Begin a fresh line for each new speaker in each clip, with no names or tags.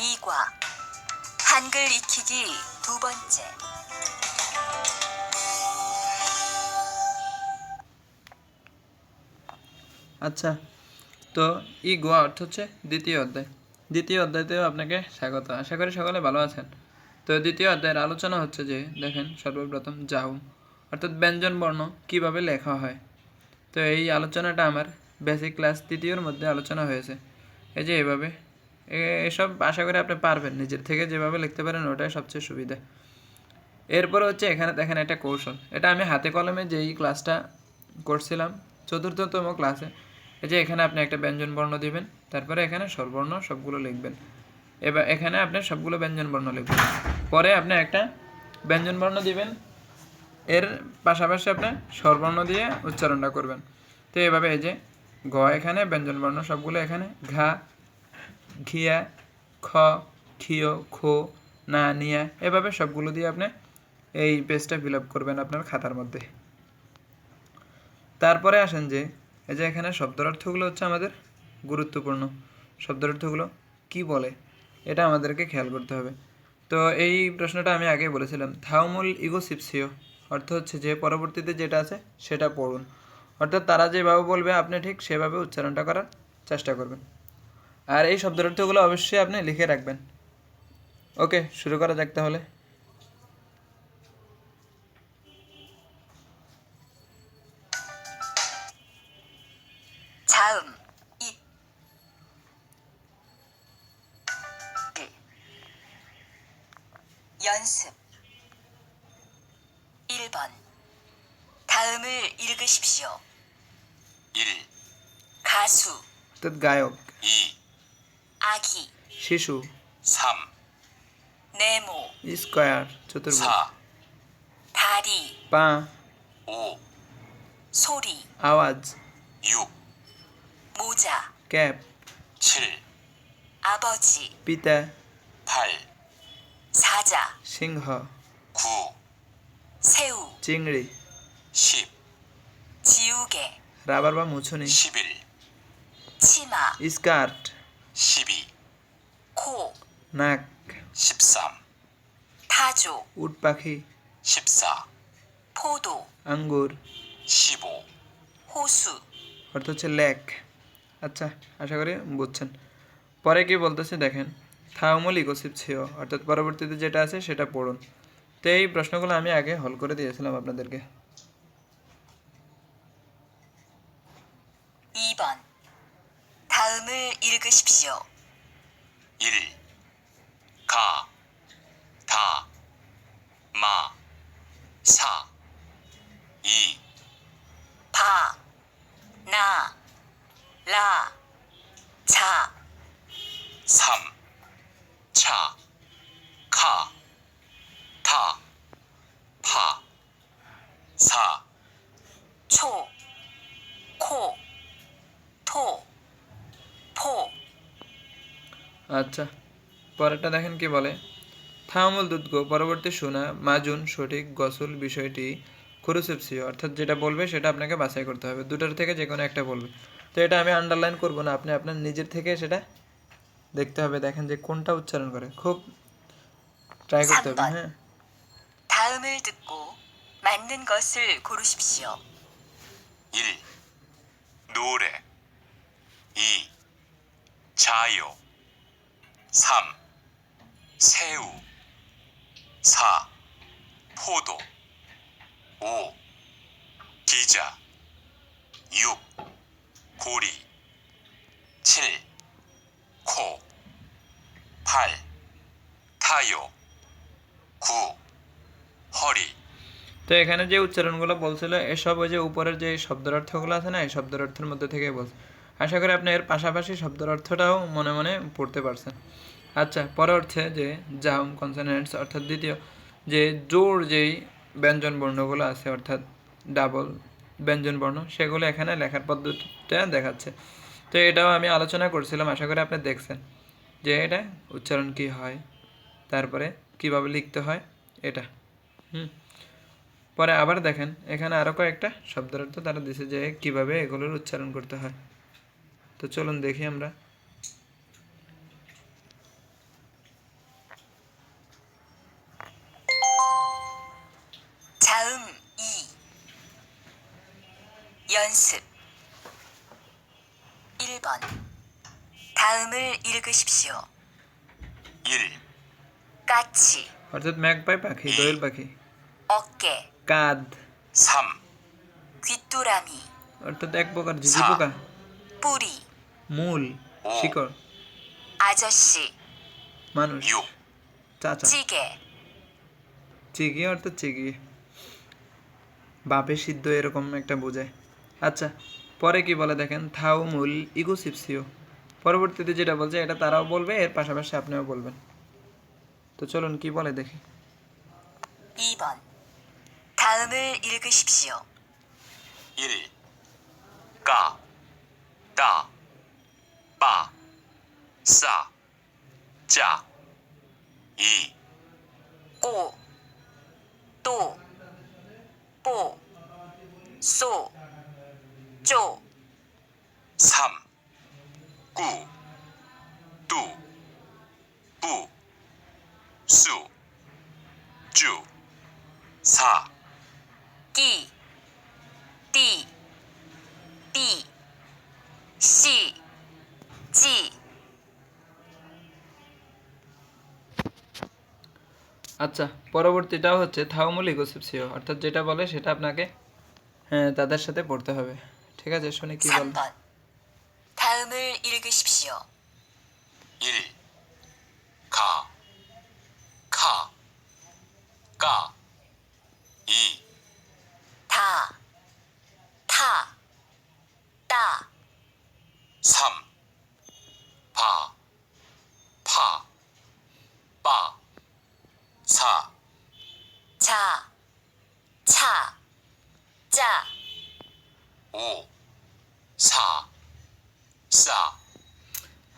이과 한글 익히기 두 번째
আচ্ছা তো ই গোয়া অর্থ হচ্ছে দ্বিতীয় অধ্যায় দ্বিতীয় অধ্যায়তেও আপনাকে স্বাগত আশা করি সকলে ভালো আছেন তো দ্বিতীয় অধ্যায়ের আলোচনা হচ্ছে যে দেখেন সর্বপ্রথম যাও অর্থাৎ ব্যঞ্জন বর্ণ কিভাবে লেখা হয় তো এই আলোচনাটা আমার বেসিক ক্লাস তৃতীয়র মধ্যে আলোচনা হয়েছে এই যে এভাবে এ- এসব আশা করি আপনি পারবেন নিজের থেকে যেভাবে লিখতে পারেন ওটাই সবচেয়ে সুবিধা। এরপর হচ্ছে এখানে দেখেন একটা কৌশল। এটা আমি হাতে কলমে যেই ক্লাসটা করছিলাম, চতুর্থতম ক্লাসে, এই যে এখানে আপনি একটা ব্যঞ্জন বর্ণ দিবেন, তারপরে এখানে স্বরবর্ণ সবগুলো লিখবেন। এবার এখানে আপনি সবগুলো ব্যঞ্জন বর্ণ লিখবেন। পরে আপনি একটা ব্যঞ্জন বর্ণ দিবেন, এর পাশাপাশি আপনি স্বরবর্ণ দিয়ে উচ্চারণটা করবেন। তো এভাবে এই যে গ এখানে, ব্যঞ্জন বর্ণ সবগুলো এখানে, ঘা ঘিয়া, খ ক্ষিয় খো, না, নিয়া, এভাবে সবগুলো দিয়ে আপনি এই পেজটা ফিল আপ করবেন আপনার খাতার মধ্যে। তারপরে আসেন যে, এই যে এখানে শব্দের অর্থগুলো হচ্ছে আমাদের গুরুত্বপূর্ণ। শব্দের অর্থগুলো কি বলে? এটা আমাদেরকে খেয়াল করতে হবে। তো এই প্রশ্নটা আমি আগে বলেছিলাম, থাউমুল ইগোসিপসিও অর্থ হচ্ছে যে, পরবর্তীতে যেটা আছে সেটা পড়ুন। অর্থাৎ তারা যেভাবে বলবে, আপনি ঠিক সেভাবে উচ্চারণটা করার চেষ্টা করবেন। আর এই শব্দের অর্থগুলো অবশ্যই আপনি লিখে রাখবেন ওকে শুরু করা যাক তাহলে
자음 이 일. 연습 1번 다음을 읽으십시오
1,
가수
অর্থাৎ গায়ক
2,
아기
শিশু
3,
네모
স্কোয়ার চতুর্ভুজ
4,
다리
পা
5,
소리
আওয়াজ
6,
모자
ক্যাপ
7,
아버지
পিতা
8,
사자
সিংহ
9,
새우
চিংড়ি
10,
지우개
রাবার বা মুছুনি
11,
치마
স্কার্ট
12,
코
নাক
13,
타조
উট পাখি
14,
포도
আঙ্গুর
15,
호수
অর্থ হচ্ছে লেক আচ্ছা আশা করি বুঝছেন পরে কি বলতেছে দেখেন থাউমল ইকোসিপ ছিও অর্থাৎ পরবর্তীতে যেটা আছে সেটা পড়ুন তো এই প্রশ্নগুলো আমি আগে হল করে দিয়েছিলাম আপনাদেরকে
읽으십시오.
1, 가, 다, 마, 사, 2,
바, 나, 라, 자,
3,
আচ্ছা পরেরটা দেখেন কি বলে থামুল দুধগো পরবর্তী শোনা মাজুন সঠিক গসল বিষয়টি খুরুসেপসিও অর্থাৎ যেটা বলবে সেটা আপনাকে বাছাই করতে হবে দুটার থেকে যে কোনো একটা বলবে তো এটা আমি আন্ডারলাইন করব না আপনি আপনার নিজের থেকে সেটা দেখতে হবে দেখেন যে কোনটা উচ্চারণ করে খুব ট্রাই করতে হবে হ্যাঁ
다음을 듣고 맞는 것을 고르십시오.
1. 노래 2. 자유 3. 새우 4. 포도 5. 기자 6. 고리 7. 코 8. 타요 9. 허리
তো এখানে যে উচ্চারণগুলো বলছিল এসব ওই যে উপরের যে শব্দের অর্থগুলো আছে না এই শব্দের অর্থের মধ্যে থেকে বলছে আশা করি আপনি এর পাশাপাশি শব্দের অর্থটাও মনে মনে পড়তে পারছেন। আচ্ছা পরে হচ্ছে যে জাম কনসোনেন্টস অর্থাৎ দ্বিতীয়, যে জোর যেই ব্যঞ্জন বর্ণগুলো আছে, অর্থাৎ ডাবল ব্যঞ্জন বর্ণ, সেগুলো এখানে লেখার পদ্ধতিটা দেখাচ্ছে। তো এটাও আমি আলোচনা করছিলাম, আশা করি আপনি দেখছেন। যে এটা উচ্চারণ কি হয়, তারপরে কীভাবে লিখতে হয়, এটা। হুম। পরে আবার দেখেন, এখানে আরও কয়েকটা শব্দের অর্থ তারা দিছে যে কীভাবে এগুলোর উচ্চারণ করতে হয়। তো চলুন দেখি আমরা 자음 2 연습 1번
다음을 읽으십시오.
1
까치
অর্থাৎ ম্যাকপাই পাখি দোয়েল পাখি
어깨
কাদ
3
귀뚜라미
অর্থাৎ এক প্রকার ঝিঝি পোকা
뿌리
মূল শিকড়
아저씨,
মানুষ
6,
চাচা
찌개,
চিগি অর্থাৎ চিগি বাপে সিদ্ধ এরকম একটা বোঝায় আচ্ছা পরে কি বলে দেখেন থাউ মূল ইগোসিপসিও পরবর্তীতে যেটা বলছে এটা তারাও বলবে এর পাশাপাশি আপনিও বলবেন তো চলুন কি বলে দেখি
2번. 다음을 읽으십시오.
1, 까, 따, 빠, 싸, 짜, 2,
꼬, 또, 뽀, 쏘, 쪼,
3, 꾸, 뚜, 뿌, 수, 쭈, 사,
끼, 띠, 삐, 씨, 찌,
আচ্ছা পরবর্তীটাও হচ্ছে থাউমুল ইগোসিপসিও অর্থাৎ যেটা বলে সেটা আপনাকে হ্যাঁ তাদের সাথে পড়তে হবে ঠিক আছে শুনে কি বল
3번. 다음을 읽으십시오.
1,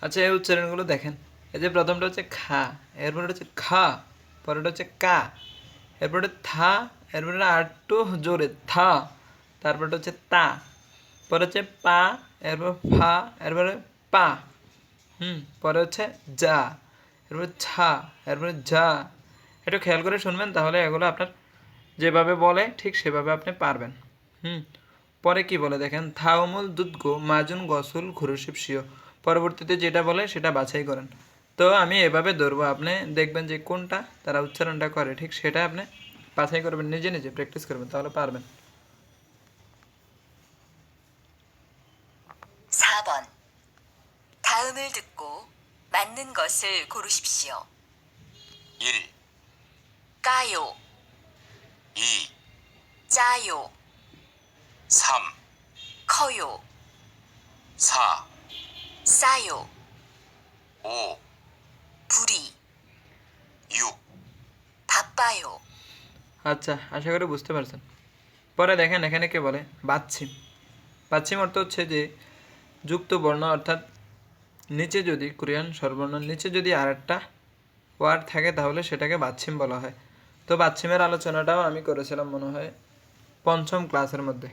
আচ্ছা এই উচ্চারণগুলো দেখেন। এই যে প্রথমটা হচ্ছে খা এরপরে হচ্ছে খা, পরেরটা হচ্ছে কা এরপরে থা এরপরে আটটু জোরে থা, তারপরটা হচ্ছে তা, পরে হচ্ছে পা, এরপর ফা, এরপরে পা, হুম, পরে হচ্ছে যা, এরপরে ছা, এরপরে যা। একটু খেয়াল করে শুনবেন, তাহলে এগুলো আপনার যেভাবে বলে, ঠিক সেভাবে আপনি পারবেন। হুম, পরে কি বলে দেখেন, থাউমুল দুধগো মাজুন গসুল খুরুশিব শিও পরবর্তীতে যেটা বলে সেটা বাছাই করেন তো আমি এভাবে ধরবো আপনি দেখবেন যে কোনটা তারা উচ্চারণটা করে ঠিক সেটা আপনি বাছাই করবেন নিজে নিজে প্র্যাকটিস করবেন তাহলে পারবেন
4번. 다음을 듣고 맞는 것을 고르십시오.
1,
까요,
2,
짜요,
3,
커요,
4,
싸요,
5,
부리,
6,
바빠요,
আচ্ছা আশা করি বুঝতে পারছেন পরে দেখেন এখানে কে বলে বাচ্ছিম বাচ্ছিম অর্থ হচ্ছে যে যুক্ত বর্ণ অর্থাৎ নিচে যদি কোরিয়ান স্বরবর্ণ নিচে যদি আরেকটা ওয়ার্ড থাকে তাহলে সেটাকে বাচ্ছিম বলা হয় তো বাচ্ছিমের আলোচনাটাও আমি করেছিলাম মনে হয় পঞ্চম ক্লাসের মধ্যে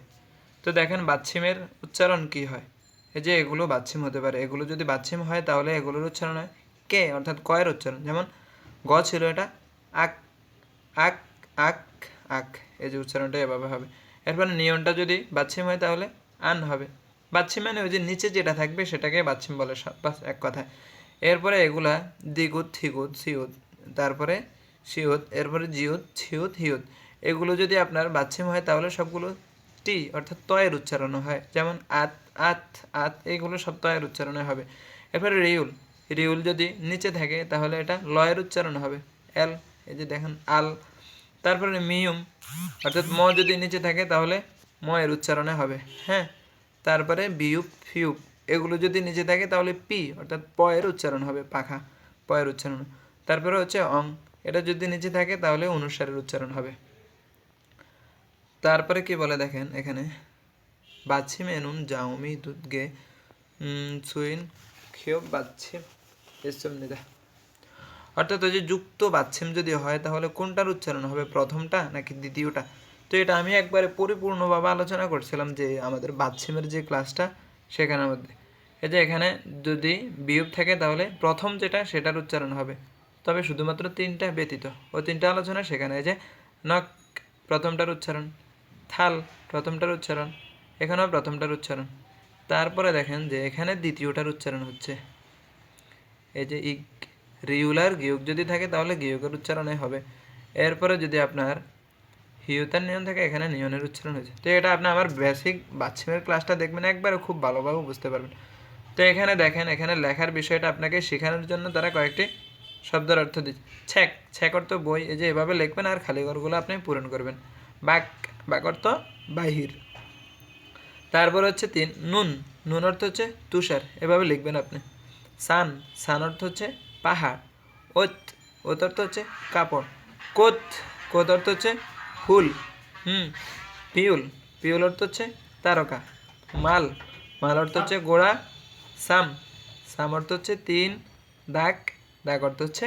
তো দেখেন বাচ্ছিমের উচ্চারণ কি হয় এই যে এগুলো বাচ্ছিম হতে পারে। এগুলো যদি বাচ্ছিম হয়, তাহলে এগুলোর উচ্চারণ হয় কে? অর্থাৎ কয়ের উচ্চারণ। যেমন, গ ছিল এটা, আক আক আক আক। এই যে উচ্চারণটা এভাবে হবে। এরপরে নিয়নটা যদি বাচ্ছিম হয়, তাহলে আন হবে। বাচ্ছিম মানে ওই যে নিচে যেটা থাকবে, সেটাকে বাচ্ছিম বলে সব, বাস এক কথায়। এরপরে এগুলা দ্বিগুত থিগুত, সিউত, তারপরে সিউত, এরপরে জিউত ছিউত হিউত। এগুলো যদি আপনার বাচ্ছিম হয়, তাহলে সবগুলো টি অর্থাৎ তয়ের উচ্চারণ হয়। যেমন আত আত আত, এইগুলো সব তয়ের উচ্চারণে হবে। এরপরে রিউল। রিউল যদি নিচে থাকে, তাহলে এটা লয়ের উচ্চারণ হবে। এল, এই যে দেখেন, আল। তারপরে মিউম, অর্থাৎ ম যদি নিচে থাকে, তাহলে ম এর উচ্চারণে হবে। হ্যাঁ? তারপরে বিউপ, ফিউপ, এগুলো যদি নিচে থাকে, তাহলে পি, অর্থাৎ প এর উচ্চারণ হবে, পাখা প এর উচ্চারণ। তারপরে হচ্ছে অং, এটা যদি নিচে থাকে, তাহলে অনুসারের উচ্চারণ হবে। তারপরে কি বলে দেখেন এখানে? বাচ্ছিম এনুন জাউমি দুধগে সুইন বাচ্ছিম এসব নিদা। অর্থাৎ ওই যে যুক্ত বাচ্ছিম যদি হয়, তাহলে কোনটার উচ্চারণ হবে? প্রথমটা নাকি দ্বিতীয়টা? তো এটা আমি একবারে পরিপূর্ণভাবে আলোচনা করছিলাম যে আমাদের বাচ্ছিমের যে ক্লাসটা, সেখানের মধ্যে। এই যে এখানে যদি বিয়োগ থাকে, তাহলে প্রথম যেটা, সেটার উচ্চারণ হবে। তবে শুধুমাত্র তিনটা ব্যতীত। ও তিনটা আলোচনা সেখানে। এই যে নক, প্রথমটার উচ্চারণ। থাল, প্রথমটার উচ্চারণ। এখানেও প্রথমটার উচ্চারণ। তারপরে দেখেন যে এখানে দ্বিতীয়টার উচ্চারণ হচ্ছে। এই যে ইক রিউলার গিয়োগ যদি থাকে তাহলে গিয়োগের উচ্চারণে হবে। এরপরে যদি আপনার হিউতার নিয়ন থাকে, এখানে নিয়নের উচ্চারণ হয়েছে। তো এটা আপনি আমার বেসিক বাচ্চামের ক্লাসটা দেখবেন, একবারে খুব ভালোভাবে বুঝতে পারবেন। তো এখানে দেখেন, এখানে লেখার বিষয়টা আপনাকে শেখানোর জন্য তারা কয়েকটি শব্দের অর্থ দিচ্ছে। ছ্যাক ছ্যাক অর্থ বই, এই যে এভাবে লিখবেন আর খালি ঘরগুলো আপনি পূরণ করবেন। বাক বাক অর্থ বাহির। তারপর হচ্ছে তিন, নুন। নুন অর্থ হচ্ছে তুষার, এভাবে লিখবেন আপনি। সান সান অর্থ হচ্ছে পাহাড়। ওত ওত অর্থ হচ্ছে কাপড়। কোত কোত অর্থ হচ্ছে ফুল। হুম, পিউল। পিউল অর্থ হচ্ছে তারকা। মাল মাল অর্থ হচ্ছে গোড়া। সাম সাম অর্থ হচ্ছে তিন, দাগ। দাগ অর্থ হচ্ছে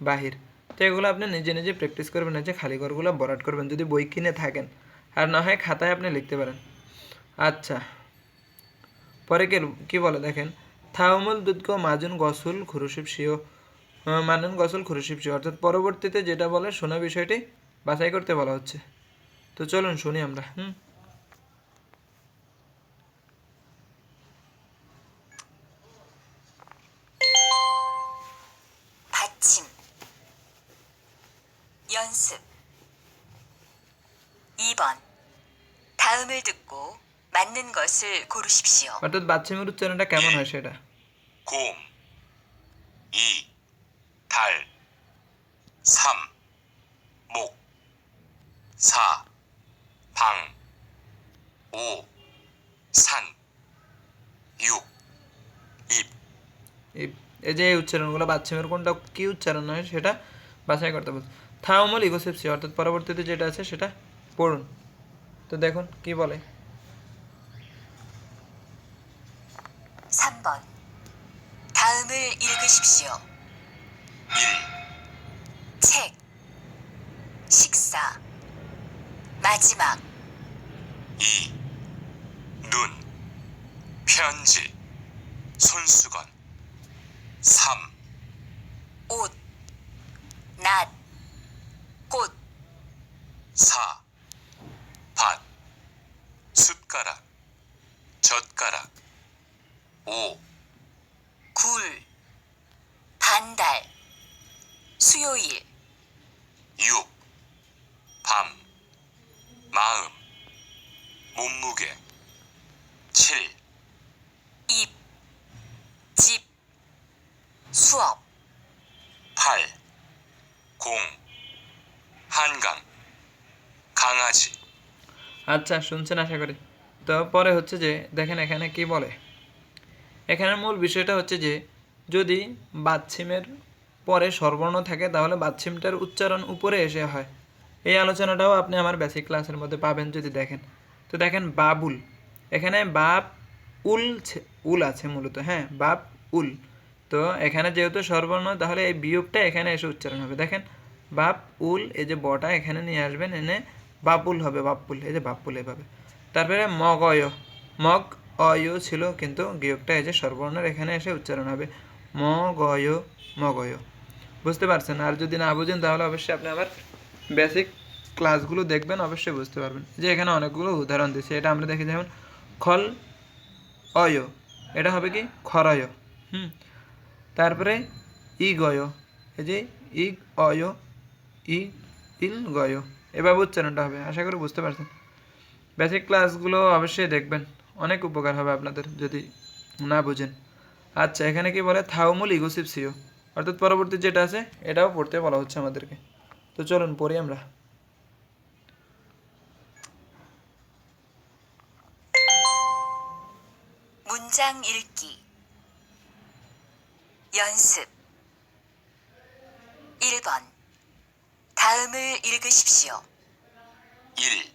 বাহির। তো এগুলো আপনি নিজে নিজে প্র্যাকটিস করবেন যে খালি ঘরগুলো বরাট করবেন, যদি বই কিনে থাকেন। আর না হয় খাতায় আপনি লিখতে পারেন। আচ্ছা। পরে কে, কী বলে দেখেন? থাউমুল দুধক মাজুন গসুল খুরুশিব শিও মানুন গসল খুরুশিব শিও অর্থাৎ পরবর্তীতে যেটা বলে শোনা বিষয়টি বাছাই করতে বলা হচ্ছে। তো চলুন শুনি আমরা, হুম?
것을 고르십시오.
অর্থাৎ বাচ্চামের উচ্চারণটা কেমন হয় সেটা
곰, 이, 달, 삼, 목, 사, 방, 오, 산, 육, 입,
এই এই যে এই উচ্চারণগুলো বাচ্চামের কোনটা কি উচ্চারণ হয় সেটা বাছাই করতে বলছে থাউমল ইগোসেপসি অর্থাৎ পরবর্তীতে যেটা আছে সেটা পড়ুন তো দেখুন কি বলে
읽으십시오.
1,
책 식사 마지막
2, 눈, 편지, 손수건, 3,
옷, 낮, 꽃,
4. 밭, 숟가락, 젓가락. 5.
굴, 반달, 수요일,
6. 밤, 마음, 몸무게. 7.
입, 집, 수업,
8. 공, 한강, 강아지.
আচ্ছা শুনছেন আশা করি তো পরে হচ্ছে যে দেখেন এখানে কি বলে এখানের মূল বিষয়টা হচ্ছে যে যদি বাচ্ছিমের পরে স্বরবর্ণ থাকে, তাহলে বাচ্ছিমটার উচ্চারণ উপরে এসে হয়। এই আলোচনাটাও আপনি আমার বেসিক ক্লাসের মধ্যে পাবেন যদি দেখেন। তো দেখেন, বাবুল। এখানে বাপ উল উল আছে মূলত হ্যাঁ বাপ উল। তো এখানে যেহেতু স্বরবর্ণ তাহলে এই বিয়োগটা এখানে এসে উচ্চারণ হবে। দেখেন বাপ উল, এই যে বটা এখানে নিয়ে আসবেন, এনে বাপুল হবে বাপুল এই যে বাপুল এভাবে। তারপরে মগয় মগ অয় ছিল, কিন্তু গিয়োগটা এই যে স্বরবর্ণের এখানে এসে উচ্চারণ হবে। মগয় মগয়। বুঝতে পারছেন? আর যদি না বুঝেন, তাহলে অবশ্যই আপনি আবার বেসিক ক্লাসগুলো দেখবেন, অবশ্যই বুঝতে পারবেন। যে এখানে অনেকগুলো উদাহরণ দিচ্ছে এটা আমরা দেখি, যেমন খল, অয়। এটা হবে কি? খরয়। হুম? তারপরে ই গয় এই যে ই অয়, ই, ইল, গয়। এভাবে উচ্চারণটা হবে। আশা করি বুঝতে পারছেন? বেসিক ক্লাসগুলো অবশ্যই দেখবেন। অনেক উপকার হবে আপনাদের যদি না বুঝেন। আচ্ছা এখানে কি বলে থাউমুল ইগোসিপসিও অর্থাৎ পরবর্তী যেটা আছে এটাও পড়তে বলা হচ্ছে আমাদেরকে তো চলুন পড়ি আমরা
문장 읽기 연습 1번 다음을 읽으십시오.
1,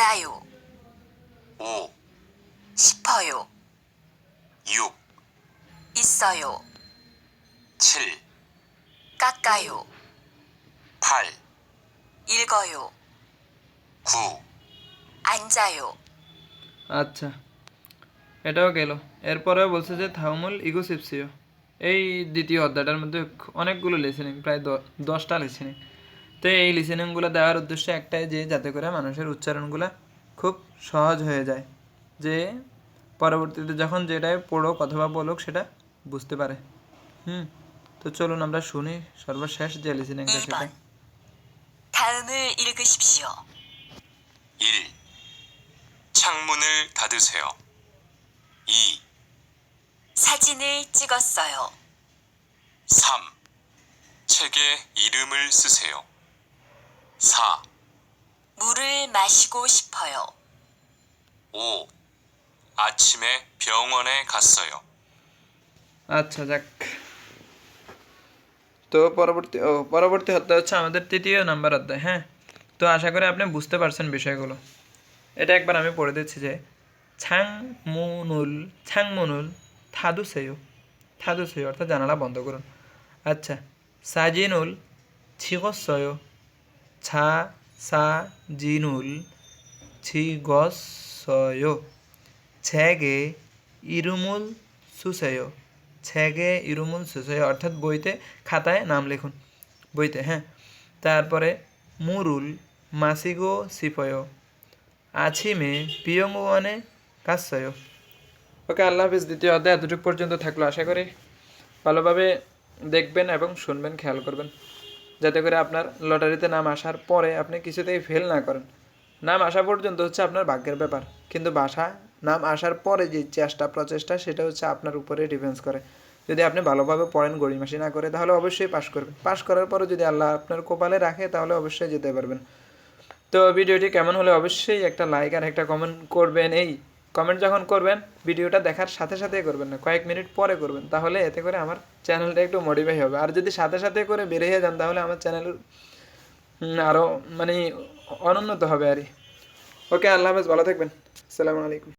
닫아요
5,
싶어요
6,
있어요
7,
깎아요
8,
읽어요
9,
앉아요
আচ্ছা এটাও গেল এরপরেও বলছে যে থাউমুল ইগোসিপসিও এই দ্বিতীয় অধ্যায়টার মধ্যে অনেকগুলো লিসেনিং প্রায় দ- দশটা লিসেনিং তো এই লিসেনিংগুলো দেওয়ার উদ্দেশ্য একটাই যে যাতে করে মানুষের উচ্চারণগুলো খুব সহজ হয়ে যায় যে পরবর্তীতে যখন যেটাই পড়ুক অথবা বলুক সেটা বুঝতে পারে হুম তো চলুন আমরা শুনি সর্বশেষ যে লিসেনিংটা সেটা
1번. 다음을 읽으십시오.
1. 창문을 닫으세요. 2.
사진을 찍었어요.
3. 책에 이름을 쓰세요. 4.
물을 마시고 싶어요.
5. 아침에 병원에 갔어요.
আচ্ছা যাক তো পরবর্তী ও পরবর্তী অধ্যায় হচ্ছে আমাদের তৃতীয় নাম্বার অধ্যায় হ্যাঁ তো আশা করি আপনি বুঝতে পারছেন বিষয়গুলো এটা একবার আমি পড়ে দিচ্ছি যে ছাং মুনুল ছাং মুনুল থাদুসেয় থাদুসেয় অর্থাৎ জানালা বন্ধ করুন আচ্ছা সাজিনুল ছিগসয় ছা, সা, জিনুল ছিগসয় ছেগে, ইরুমুল, সুসেয়। ছেগে, ইরুমুল, সুসেয়, অর্থাৎ বইতে, খাতায় নাম লিখুন, বইতে হ্যাঁ। তারপরে, মুরুল, মাসিগো সিফয় আছিমে পিয়ঙ্গুয়ানে কাসয়। ওকে, আল্লাহ হাফিজ, দ্বিতীয় অধ্যায় এতটুকু পর্যন্ত থাকল। আশা করি ভালোভাবে দেখবেন এবং শুনবেন, খেয়াল করবেন। যাতে করে আপনার লটারিতে নাম আসার পরে আপনি কিছুতেই ফেল না করেন। নাম আসা পর্যন্ত হচ্ছে আপনার ভাগ্যের ব্যাপার। কিন্তু বাসা, নাম আসার পরে যে চেষ্টা, প্রচেষ্টা, সেটা হচ্ছে আপনার উপরে ডিফেন্স করে। যদি আপনি ভালোভাবে পড়েন গড়িমাসি না করে, তাহলে অবশ্যই পাশ করবেন। পাশ করার পরে যদি আল্লাহ আপনার কপালে রাখে, তাহলে অবশ্যই যেতে পারবেন। তো ভিডিওটি কেমন হলে অবশ্যই একটা লাইক আর একটা কমেন্ট করবেন। এই কমেন্ট যখন করবেন, ভিডিওটা দেখার সাথে সাথে করবেন না, কয়েক মিনিট পরে করবেন, তাহলে এতে করে আমার চ্যানেলটা একটু মডিফাই হবে। আর যদি সাথে সাথে করে বেরিয়ে যান, তাহলে আমার চ্যানেল আরও মানে অনুন্নত হবে আর ওকে আল্লাহ হাফেজ, ভালো থাকবেন। আসসালামু আলাইকুম।